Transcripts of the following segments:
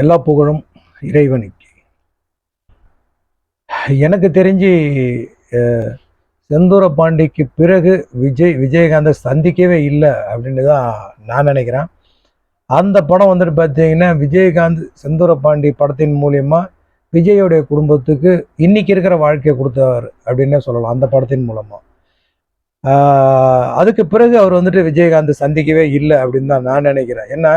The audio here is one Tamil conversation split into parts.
எல்லா புகழும் இறைவனுக்கு. எனக்கு தெரிஞ்சு செந்தூர பாண்டிக்கு பிறகு விஜய் விஜயகாந்தை சந்திக்கவே இல்லை அப்படின்னு தான் நான் நினைக்கிறேன். அந்த படம் வந்துட்டு பார்த்தீங்கன்னா விஜயகாந்த் செந்தூர பாண்டி படத்தின் மூலியமாக விஜயோடைய குடும்பத்துக்கு இன்னைக்கு இருக்கிற வாழ்க்கையை கொடுத்தவர் அப்படின்னே சொல்லலாம் அந்த படத்தின் மூலமாக அதுக்கு பிறகு அவர் வந்துட்டு விஜயகாந்த் சந்திக்கவே இல்லை அப்படின்னு தான் நான் நினைக்கிறேன். ஏன்னா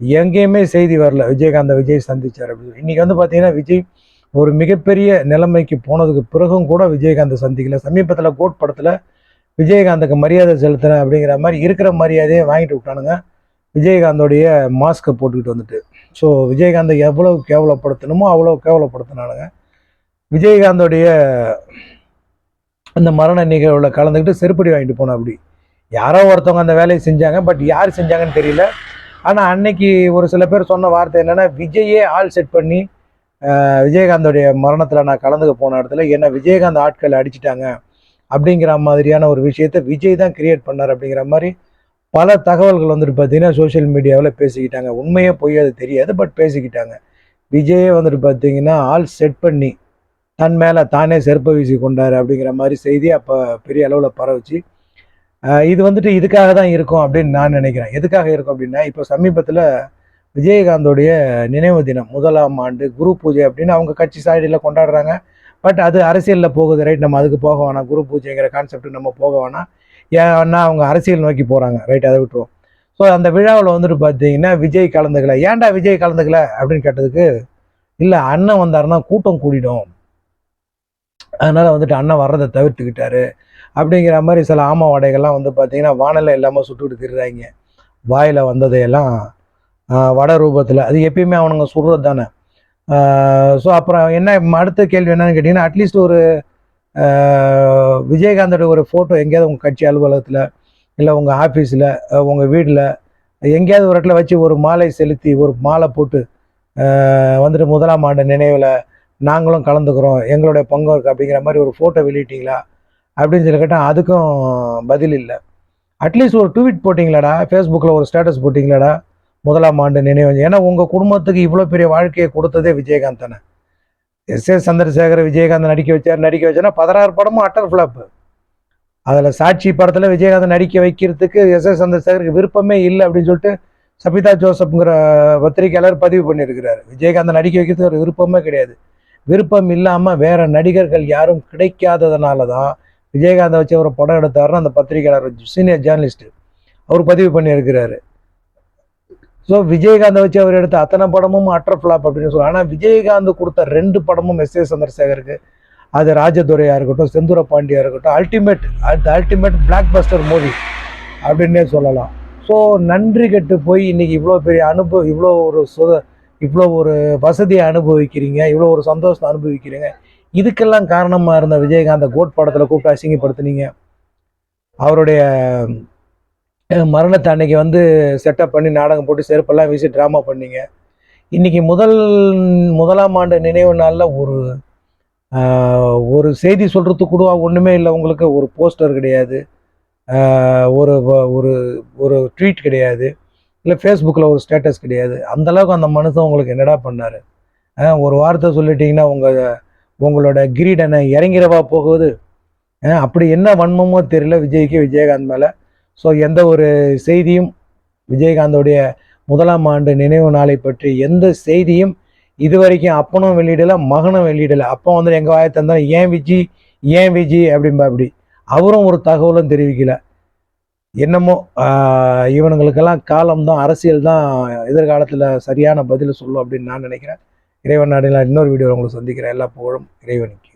எங்கேயுமே செய்தி வரல. விஜயகாந்தை விஜய் சந்திச்சார் அப்படின்னு இன்னைக்கு வந்து பார்த்தீங்கன்னா விஜய் ஒரு மிகப்பெரிய நிலைமைக்கு போனதுக்கு பிறகும் கூட விஜயகாந்த் சந்திக்கல. சமீபத்தில் கோட் படத்தில் விஜயகாந்துக்கு மரியாதை செலுத்தினேன் அப்படிங்கிற மாதிரி இருக்கிற மரியாதையை வாங்கிட்டு விட்டானுங்க. விஜயகாந்தோடைய மாஸ்க்கை போட்டுக்கிட்டு வந்துட்டு. ஸோ விஜயகாந்தை எவ்வளவு கேவலப்படுத்தணுமோ அவ்வளோ கேவலப்படுத்தினானுங்க. விஜயகாந்தோடைய அந்த மரண நிகழ்வில் கலந்துக்கிட்டு செருப்படி வாங்கிட்டு போனோம் அப்படி. யாரோ ஒருத்தவங்க அந்த வேலையை செஞ்சாங்க. பட் யார் செஞ்சாங்கன்னு தெரியல. ஆனால் அன்னைக்கு ஒரு சில பேர் சொன்ன வார்த்தை என்னென்னா விஜயே ஆள் செட் பண்ணி விஜயகாந்தோடைய மரணத்தில் நான் கலந்துக்க போன இடத்துல என்ன விஜயகாந்த் ஆட்கள் அடிச்சிட்டாங்க அப்படிங்கிற மாதிரியான ஒரு விஷயத்த விஜய் தான் கிரியேட் பண்ணார் அப்படிங்கிற மாதிரி பல தகவல்கள் வந்துட்டு பார்த்தீங்கன்னா சோஷியல் மீடியாவில் பேசிக்கிட்டாங்க. உண்மையே பொய் அது தெரியாது பட் பேசிக்கிட்டாங்க. விஜயே வந்துட்டு பார்த்தீங்கன்னா ஆள் செட் பண்ணி தன் மேலே தானே செருப்ப வீசி கொண்டாரு அப்படிங்கிற மாதிரி செய்தி அப்போ பெரிய அளவில் பரவுச்சு. இது வந்துட்டு இதுக்காக தான் இருக்கும் அப்படின்னு நான் நினைக்கிறேன். எதுக்காக இருக்கும் அப்படின்னா இப்போ சமீபத்தில் விஜயகாந்தோடைய நினைவு தினம் முதலாம் ஆண்டு குரு பூஜை அப்படின்னு அவங்க கட்சி சாடியில் கொண்டாடுறாங்க. பட் அது அரசியலில் போகுது ரைட் நம்ம அதுக்கு போக வேணாம். குரு பூஜைங்கிற கான்செப்ட் நம்ம போக வேணாம். ஏன்னா அவங்க அரசியல் நோக்கி போகிறாங்க ரைட் அதை விட்டுருவோம். ஸோ அந்த விழாவில் வந்துட்டு பார்த்தீங்கன்னா விஜய் கலந்துக்கல. ஏன்டா விஜய் கலந்துக்கல அப்படின்னு கேட்டதுக்கு இல்லை அண்ணன் வந்தாருன்னா கூட்டம் கூடிடும். அதனால் வந்துட்டு அண்ணன் வர்றதை தவிர்த்துக்கிட்டாரு. அப்படிங்கிற மாதிரி சில ஆம வடைகள்லாம் வந்து பார்த்தீங்கன்னா வானலை இல்லாமல் சுட்டுக்கிட்டு திருறாங்க வாயில் வந்ததையெல்லாம் வட வடை ரூபத்தில். அது எப்பயுமே அவனுங்க சுடுறது தானே. ஸோ அப்புறம் என்ன அடுத்த கேள்வி என்னன்னு கேட்டிங்கன்னா அட்லீஸ்ட் ஒரு விஜயகாந்தோட ஒரு ஃபோட்டோ எங்கேயாவது உங்கள் கட்சி அலுவலகத்தில் இல்லை உங்கள் ஆஃபீஸில் உங்கள் வீட்டில் எங்கேயாவது ஒரு இடத்துல வச்சு ஒரு மாலை செலுத்தி ஒரு மாலை போட்டு வந்துட்டு முதலாம் ஆண்டு நினைவில் நாங்களும் கலந்துக்கிறோம் எங்களுடைய பங்கு இருக்குது அப்படிங்கிற மாதிரி ஒரு ஃபோட்டோ வெளியிட்டீங்களா? அப்படின்னு சொல்லி கேட்டால் அதுக்கும் பதில் இல்லை. அட்லீஸ்ட் ஒரு ட்வீட் போட்டிங்களாடா? ஃபேஸ்புக்கில் ஒரு ஸ்டேட்டஸ் போட்டிங்களாடா? முதலாம் ஆண்டு நினைவு. ஏன்னா உங்கள் குடும்பத்துக்கு இவ்வளோ பெரிய வாழ்க்கையை கொடுத்ததே விஜயகாந்த் தானே. எஸ். ஏ. சந்திரசேகர் விஜயகாந்த் நடிக்க வச்சார் நடிக்க வச்சார்னா பதினாறு படமும் அட்டர் ஃப்ளாப்பு அதில் சாட்சி படத்தில் விஜயகாந்த் நடிக்க வைக்கிறதுக்கு எஸ். ஏ. சந்திரசேகருக்கு விருப்பமே இல்லை அப்படின்னு சொல்லிட்டு சபிதா ஜோசப்ங்கிற பத்திரிகையாளர் பதிவு பண்ணியிருக்கிறார். விஜயகாந்த் நடிக்க வைக்கிறதுக்கு ஒரு விருப்பமே கிடையாது. விருப்பம் இல்லாமல் வேற நடிகர்கள் யாரும் கிடைக்காததுனால தான் விஜயகாந்தை வச்சு ஒரு படம் எடுத்தாருன்னு அந்த பத்திரிகையாளர் சீனியர் ஜேர்னலிஸ்ட்டு அவர் பதிவு பண்ணியிருக்கிறாரு. ஸோ விஜயகாந்தை வச்சு அவர் எடுத்த அத்தனை படமும் அட்டர் ஃப்ளாப் அப்படின்னு சொல்லுவாங்க ஆனால் விஜயகாந்த் கொடுத்த ரெண்டு படமும் எஸ் ஏ சந்திரசேகருக்கு அது ராஜதுரையாக இருக்கட்டும் செந்தூர பாண்டியா இருக்கட்டும் அல்டிமேட் அது அல்டிமேட் பிளாக் பஸ்டர் மூவி அப்படின்னே சொல்லலாம். ஸோ நன்றி கெட்டு போய் இன்னைக்கு இவ்வளோ பெரிய அனுபவம் இவ்வளோ ஒரு சுத இவ்வளோ ஒரு வசதியை அனுபவிக்கிறீங்க இவ்வளோ ஒரு சந்தோஷத்தை அனுபவிக்கிறீங்க. இதுக்கெல்லாம் காரணமாக இருந்த விஜயகாந்த கோட் படத்தில் கூப்பிட்டு அசிங்கப்படுத்துனீங்க. அவருடைய மரணத்தை அன்னைக்கு வந்து செட்டப் பண்ணி நாடகம் போட்டு செருப்பெல்லாம் வீசி ட்ராமா பண்ணீங்க. இன்னைக்கு முதல் முதலாம் ஆண்டு நினைவு நாளில் ஒரு ஒரு செய்தி சொல்கிறதுக்கு கூட ஒன்றுமே இல்லை. உங்களுக்கு ஒரு போஸ்டர் கிடையாது. ஒரு ஒரு ஒரு ட்வீட் கிடையாது. இல்லை ஃபேஸ்புக்கில் ஒரு ஸ்டேட்டஸ் கிடையாது. அந்த அளவுக்கு அந்த மனுஷன் உங்களுக்கு என்னடா பண்ணார்? ஒரு வார்த்தை சொல்லிட்டீங்கன்னா உங்கள் உங்களோட கிரீடனை இறங்கிறவா போகுது? அப்படி என்ன வன்மமோ தெரியல விஜய்க்கு. விஜயகாந்த் மேலே. ஸோ எந்த ஒரு செய்தியும் விஜயகாந்தோடைய முதலாம் ஆண்டு நினைவு நாளை பற்றி எந்த செய்தியும் இது வரைக்கும் அப்பனும் வெளியிடலை மகனும் வெளியிடலை. அப்போ வந்து எங்கள் வாயை தந்தா ஏன் விஜி? ஏன் விஜி? அப்படின்பா அப்படி. அவரும் ஒரு தகவலும் தெரிவிக்கல. என்னமோ இவனுங்களுக்கெல்லாம் இவனுங்களுக்கெல்லாம் காலம்தான் அரசியல் தான் எதிர்காலத்தில் சரியான பதில் சொல்லும் அப்படின்னு நான் நினைக்கிறேன். இறைவன் நாடினால் இன்னொரு வீடியோ உங்களை சந்திக்கிறேன். எல்லா புகழும் இறைவனுக்கு.